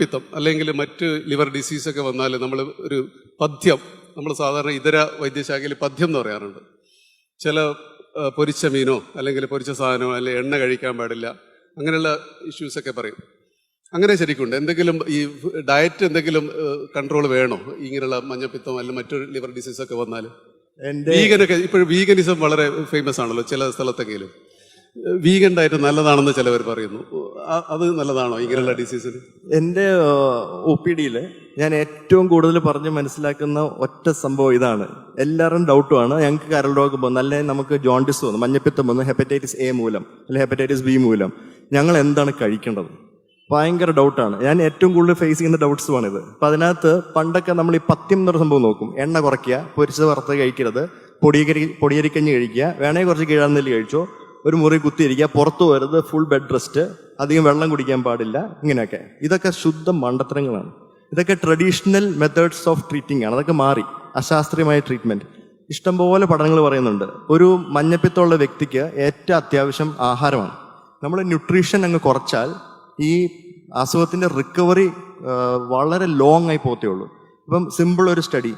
പിത്തം അല്ലെങ്കിൽ മറ്റ് ലിവർ ഡിസീസൊക്കെ വന്നാൽ നമ്മൾ ഒരു പഥ്യം നമ്മൾ സാധാരണ ഇതര വൈദ്യശാഖയിൽ പഥ്യം എന്ന് പറയാറുണ്ട്. ചില പൊരിച്ച മീനോ അല്ലെങ്കിൽ പൊരിച്ച സാധനമോ അല്ലെങ്കിൽ എണ്ണ കഴിക്കാൻ പാടില്ല അങ്ങനെയുള്ള ഇഷ്യൂസൊക്കെ പറയും. അങ്ങനെ ശരിക്കുണ്ട്. എന്തെങ്കിലും ഈ ഡയറ്റ് എന്തെങ്കിലും കൺട്രോൾ വേണോ? ഇങ്ങനെയുള്ള മഞ്ഞപ്പിത്തം അല്ലെങ്കിൽ മറ്റൊരു ലിവർ ഡിസീസൊക്കെ വന്നാൽ? വീഗനൊക്കെ ഇപ്പോഴും വീഗനിസം വളരെ ഫേമസ് ആണല്ലോ ചില സ്ഥലത്തെങ്കിലും. വീഗൻ ഡയറ്റ് നല്ലതാണെന്ന് ചിലവർ പറയുന്നു. അത് നല്ലതാണോ ഇങ്ങനെയുള്ള ഡിസീസിന് എന്റെ ഒ പി ഡിയിൽ ഞാൻ ഏറ്റവും കൂടുതൽ പറഞ്ഞ് മനസ്സിലാക്കുന്ന ഒറ്റ സംഭവം ഇതാണ്. എല്ലാവരും ഡൗട്ടുമാണ് ഞങ്ങൾക്ക് കരൾ രോഗം പോകുന്നു അല്ലെങ്കിൽ നമുക്ക് ജോണ്ടിസ് വന്നു മഞ്ഞപ്പിത്തം വന്നു ഹെപ്പറ്റൈറ്റിസ് എ മൂലം അല്ലെങ്കിൽ ഹെപ്പറ്റൈറ്റിസ് ബി മൂലം. ഞങ്ങൾ എന്താണ് കഴിക്കേണ്ടത്? ഭയങ്കര ഡൗട്ടാണ്. ഞാൻ ഏറ്റവും കൂടുതൽ ഫേസ് ചെയ്യുന്ന ഡൗട്ട്സുമാണിത് അപ്പം അതിനകത്ത് പണ്ടൊക്കെ നമ്മൾ ഈ പത്യം എന്നൊരു സംഭവം നോക്കും. എണ്ണ കുറയ്ക്കുക പൊരിച്ചത് വറുത്ത് കഴിക്കരുത് പൊടിയരി പൊടിയരിക്കഞ്ഞ് കഴിക്കുക വേണേൽ കുറച്ച് കിഴാന്നെല്ലി കഴിച്ചോ ഒരു മുറി കുത്തിയിരിക്കുക പുറത്തു വരുന്നത് ഫുൾ ബെഡ് റെസ്റ്റ് അധികം വെള്ളം കുടിക്കാൻ പാടില്ല ഇങ്ങനെയൊക്കെ. ഇതൊക്കെ ശുദ്ധ മണ്ടത്തരങ്ങളാണ്. ഇതൊക്കെ ട്രഡീഷണൽ മെത്തേഡ്സ് ഓഫ് ട്രീറ്റിംഗ് ആണ്. അതൊക്കെ മാറി. അശാസ്ത്രീയമായ ട്രീറ്റ്മെന്റ് ഇഷ്ടംപോലെ പഠനങ്ങൾ പറയുന്നുണ്ട്. ഒരു മഞ്ഞപ്പിത്തമുള്ള വ്യക്തിക്ക് ഏറ്റവും അത്യാവശ്യം ആഹാരമാണ്. നമ്മൾ ന്യൂട്രീഷൻ അങ്ങ് കുറച്ചാൽ ഈ അസുഖത്തിന്റെ റിക്കവറി വളരെ ലോങ് ആയി പോത്തേ ഉള്ളൂ. ഇപ്പം സിമ്പിൾ ഒരു സ്റ്റഡി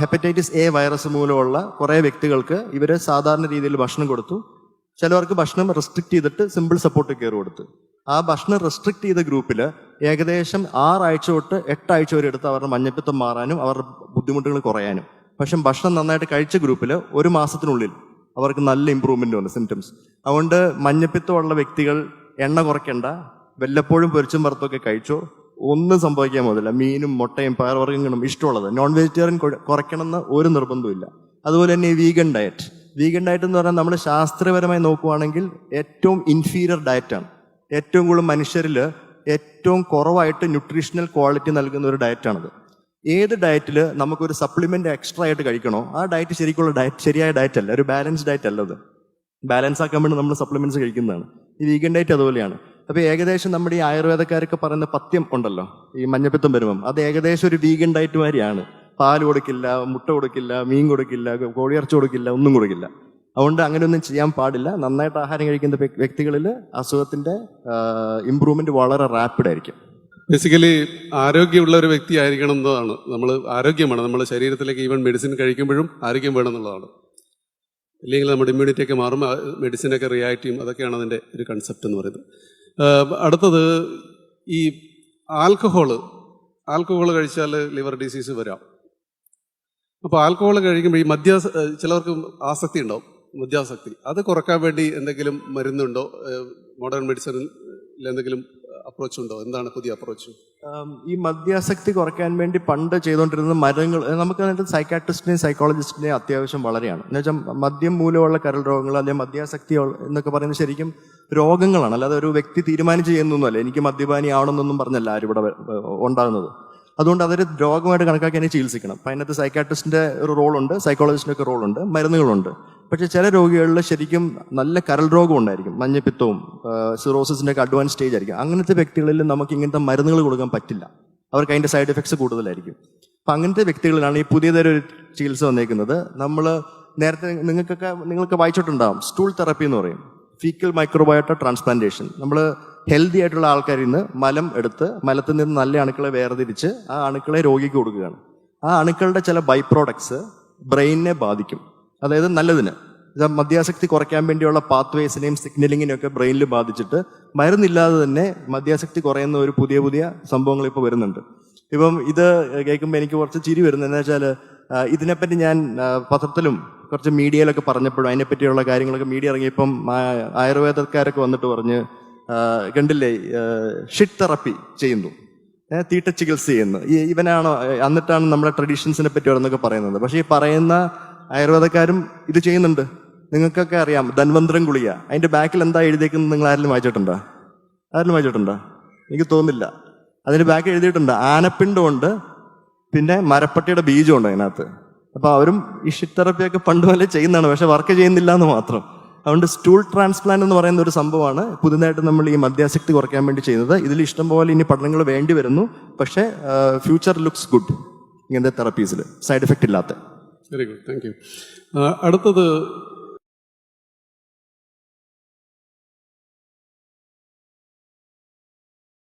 ഹെപ്പറ്റൈറ്റിസ് എ വൈറസ് മൂലമുള്ള കുറേ വ്യക്തികൾക്ക് ഇവർ സാധാരണ രീതിയിൽ ഭക്ഷണം കൊടുത്തു. ചിലവർക്ക് ഭക്ഷണം റെസ്ട്രിക്ട് ചെയ്തിട്ട് സിമ്പിൾ സപ്പോർട്ട് കെയർ കൊടുത്ത്. ആ ഭക്ഷണം റെസ്ട്രിക്ട് ചെയ്ത ഗ്രൂപ്പിൽ ഏകദേശം ആറാഴ്ച തൊട്ട് എട്ടാഴ്ച വരെ എടുത്ത് അവരുടെ മഞ്ഞപ്പിത്തം മാറാനും അവരുടെ ബുദ്ധിമുട്ടുകൾ കുറയാനും. പക്ഷെ ഭക്ഷണം നന്നായിട്ട് കഴിച്ച ഗ്രൂപ്പിൽ ഒരു മാസത്തിനുള്ളിൽ അവർക്ക് നല്ല ഇമ്പ്രൂവ്മെന്റ് വന്നു സിംറ്റംസ് അതുകൊണ്ട് മഞ്ഞപ്പിത്തമുള്ള വ്യക്തികൾ എണ്ണ കുറയ്ക്കണ്ട വല്ലപ്പോഴും പൊരിച്ചും വറുത്തൊക്കെ കഴിച്ചോ ഒന്നും സംഭവിക്കാൻ പോകുന്നില്ല. മീനും മുട്ടയും പയർവർഗങ്ങളും ഇഷ്ടമുള്ളത്. നോൺ വെജിറ്റേറിയൻ കുറയ്ക്കണമെന്ന് ഒരു നിർബന്ധമില്ല അതുപോലെ തന്നെ വീഗൻ ഡയറ്റ് വീഗൻ ഡയറ്റ് എന്ന് പറഞ്ഞാൽ നമ്മൾ ശാസ്ത്രപരമായി നോക്കുവാണെങ്കിൽ ഏറ്റവും ഇൻഫീരിയർ ഡയറ്റാണ് ഏറ്റവും കൂടുതൽ മനുഷ്യരിൽ ഏറ്റവും കുറവായിട്ട് ന്യൂട്രീഷണൽ ക്വാളിറ്റി നൽകുന്ന ഒരു ഡയറ്റാണത് ഏത് ഡയറ്റിൽ നമുക്കൊരു സപ്ലിമെന്റ് എക്സ്ട്രാ ആയിട്ട് കഴിക്കണോ ആ ഡയറ്റ് ശരിക്കുള്ള ഡയറ്റ് ശരിയായ ഡയറ്റ് അല്ല ഒരു ബാലൻസ് ഡയറ്റ് അല്ല അല്ലത് ബാലൻസ് ആക്കാൻ വേണ്ടി നമ്മൾ സപ്ലിമെന്റ്സ് കഴിക്കുന്നതാണ്. ഈ വീഗൻ ഡയറ്റ് അതുപോലെയാണ്. അപ്പോൾ ഏകദേശം നമ്മുടെ ഈ ആയുർവേദക്കാരൊക്കെ പറയുന്ന പത്യം ഉണ്ടല്ലോ ഈ മഞ്ഞപ്പിത്തം വരുമ്പം. അത് ഏകദേശം ഒരു വീഗൻ ഡയറ്റ് മാതിരിയാണ്. പാൽ കൊടുക്കില്ല മുട്ട കൊടുക്കില്ല മീൻ കൊടുക്കില്ല കോഴിയിറച്ചി കൊടുക്കില്ല ഒന്നും കൊടുക്കില്ല. അതുകൊണ്ട് അങ്ങനെയൊന്നും ചെയ്യാൻ പാടില്ല. നന്നായിട്ട് ആഹാരം കഴിക്കുന്ന വ്യക്- വ്യക്തികളിൽ അസുഖത്തിന്റെ ഇമ്പ്രൂവ്മെന്റ് വളരെ റാപ്പിഡ് ആയിരിക്കും. ബേസിക്കലി ആരോഗ്യമുള്ള ഒരു വ്യക്തി ആയിരിക്കണം എന്നതാണ്. നമ്മൾ ആരോഗ്യമാണ്. നമ്മുടെ ശരീരത്തിലേക്ക് ഈവൻ മെഡിസിൻ കഴിക്കുമ്പോഴും ആരോഗ്യം വേണം എന്നുള്ളതാണ്. ഇല്ലെങ്കിൽ നമ്മുടെ ഇമ്മ്യൂണിറ്റി ഒക്കെ മാറും. മെഡിസിനൊക്കെ റിയാക്ട് ചെയ്യും. അതൊക്കെയാണ് അതിന്റെ ഒരു കൺസെപ്റ്റ് എന്ന് പറയുന്നത്. അടുത്തത് ഈ ആൽക്കഹോൾ. ആൽക്കഹോൾ കഴിച്ചാൽ ലിവർ ഡിസീസ് വരാം. അപ്പോൾ ആൽക്കഹോൾ കഴിക്കുമ്പോൾ ഈ മദ്യ ചിലവർക്ക് ആസക്തി ഉണ്ടാവും മദ്യാസക്തി. അത് കുറയ്ക്കാൻ വേണ്ടി എന്തെങ്കിലും മരുന്നുണ്ടോ? മോഡേൺ മെഡിസിനിൽ എന്തെങ്കിലും അപ്രോച്ച് ഉണ്ടോ? എന്താണ് പുതിയ അപ്രോച്ച് ഈ മദ്യാസക്തി കുറയ്ക്കാൻ വേണ്ടി പണ്ട് ചെയ്തുകൊണ്ടിരുന്ന മരുന്നുകൾ നമുക്ക് അതിനകത്ത് സൈക്കാട്രിസ്റ്റിനെയും സൈക്കോളജിസ്റ്റിനെയും അത്യാവശ്യം വളരെയാണ്. എന്ന് വെച്ചാൽ മദ്യം മൂലമുള്ള കരൾ രോഗങ്ങൾ അല്ലെങ്കിൽ മദ്യാസക്തി എന്നൊക്കെ പറയുന്നത് ശരിക്കും രോഗങ്ങളാണ്. അല്ലാതെ ഒരു വ്യക്തി തീരുമാനിച്ച് ചെയ്യുന്നൊന്നുമല്ല. എനിക്ക് മദ്യപാനി ആവണമെന്നൊന്നും പറഞ്ഞല്ല ആരും ഇവിടെ ഉണ്ടാകുന്നത്. അതുകൊണ്ട് അതൊരു രോഗമായിട്ട് കണക്കാക്കി അതിനെ ചികിത്സിക്കണം. അപ്പം അതിനകത്ത് സൈക്കാട്രിസ്റ്റിന്റെ ഒരു റോളുണ്ട് സൈക്കോളജിസ്റ്റിന്റെ ഒക്കെ റോളുണ്ട് മരുന്നുകളുണ്ട്. പക്ഷേ ചില രോഗികളിൽ ശരിക്കും നല്ല കരൾ രോഗം ഉണ്ടായിരിക്കും. മഞ്ഞപ്പിത്തവും സിറോസിന്റെ ഒക്കെ അഡ്വാൻസ് സ്റ്റേജ് ആയിരിക്കും. അങ്ങനത്തെ വ്യക്തികളിൽ നമുക്ക് ഇങ്ങനത്തെ മരുന്നുകൾ കൊടുക്കാൻ പറ്റില്ല. അവർക്ക് അതിന്റെ സൈഡ് എഫക്ട്സ് കൂടുതലായിരിക്കും. അപ്പം അങ്ങനത്തെ വ്യക്തികളിലാണ് ഈ പുതിയതൊരു ചികിത്സ വന്നേക്കുന്നത്. നമ്മൾ നേരത്തെ നിങ്ങൾക്കൊക്കെ നിങ്ങൾക്ക് വായിച്ചിട്ടുണ്ടാകും സ്റ്റൂൾ തെറപ്പി എന്ന് പറയും. ഫീക്കൽ മൈക്രോബയോട്ട ട്രാൻസ്പ്ലാന്റേഷൻ നമ്മൾ ഹെൽത്തി ആയിട്ടുള്ള ആൾക്കാരിൽ നിന്ന് മലം എടുത്ത് മലത്തിൽ നിന്ന് നല്ല അണുക്കളെ വേർതിരിച്ച് ആ അണുക്കളെ രോഗിക്ക് കൊടുക്കുകയാണ്. ആ അണുക്കളുടെ ചില ബൈ പ്രോഡക്ട്സ് ബ്രെയിനിനെ ബാധിക്കും. അതായത് നല്ലതിന്. മദ്യാസക്തി കുറയ്ക്കാൻ വേണ്ടിയുള്ള പാത്വേസിനെയും സിഗ്നലിങ്ങിനെയും ഒക്കെ ബ്രെയിനിൽ ബാധിച്ചിട്ട് മരുന്നില്ലാതെ തന്നെ മദ്യാസക്തി കുറയുന്ന ഒരു പുതിയ പുതിയ സംഭവങ്ങൾ ഇപ്പോൾ വരുന്നുണ്ട്. ഇപ്പം ഇത് കേൾക്കുമ്പോൾ എനിക്ക് കുറച്ച് ചിരി വരുന്നത് എന്താ വെച്ചാൽ ഇതിനെപ്പറ്റി ഞാൻ പത്രത്തിലും കുറച്ച് മീഡിയയിലൊക്കെ പറഞ്ഞപ്പോഴും അതിനെപ്പറ്റിയുള്ള കാര്യങ്ങളൊക്കെ മീഡിയ ഇറങ്ങിയപ്പം ആയുർവേദക്കാരൊക്കെ വന്നിട്ട് പറഞ്ഞ് കണ്ടില്ലേ ഷിറ്റ് തെറപ്പി ചെയ്യുന്നു. തീട്ട ചികിത്സ ചെയ്യുന്നു. ഇവനാണോ എന്നിട്ടാണ് നമ്മുടെ ട്രഡീഷൻസിനെ പറ്റി ഓരോന്നൊക്കെ പറയുന്നത്. പക്ഷേ ഈ പറയുന്ന ആയുർവേദക്കാരും ഇത് ചെയ്യുന്നുണ്ട്. നിങ്ങൾക്കൊക്കെ അറിയാം ധൻവന്ത്രം ഗുളിക. അതിന്റെ ബാക്കിൽ എന്താ എഴുതിയേക്കുന്നത് നിങ്ങൾ ആരെങ്കിലും വായിച്ചിട്ടുണ്ടോ? ആരെങ്കിലും വായിച്ചിട്ടുണ്ടോ? എനിക്ക് തോന്നുന്നില്ല. അതിന്റെ ബാക്കിൽ എഴുതിയിട്ടുണ്ട് ആനപ്പിണ്ടമുണ്ട് പിന്നെ മരപ്പട്ടിയുടെ ബീജമുണ്ട് അതിനകത്ത്. അപ്പോൾ അവരും ഈ ഷിറ്റ് തെറപ്പിയൊക്കെ പണ്ട് പോലെ ചെയ്യുന്നതാണ് പക്ഷെ വർക്ക് ചെയ്യുന്നില്ല എന്ന് മാത്രം. അതുകൊണ്ട് സ്റ്റൂൾ ട്രാൻസ്പ്ലാന്റ് എന്ന് പറയുന്ന ഒരു സംഭവമാണ്. പുതുതായിട്ട് നമ്മൾ ഈ മദ്യാസക്തി കുറയ്ക്കാൻ വേണ്ടി ചെയ്യുന്നത്. ഇതിൽ ഇഷ്ടംപോലെ ഇനി പഠനങ്ങൾ വേണ്ടി വരുന്നു. പക്ഷേ ഫ്യൂച്ചർ ലുക്സ് ഗുഡ് ഇങ്ങനത്തെ തെറപ്പീസിൽ സൈഡ് എഫക്റ്റ് ഇല്ലാത്ത. വെരി ഗുഡ് താങ്ക് യു അടുത്തത്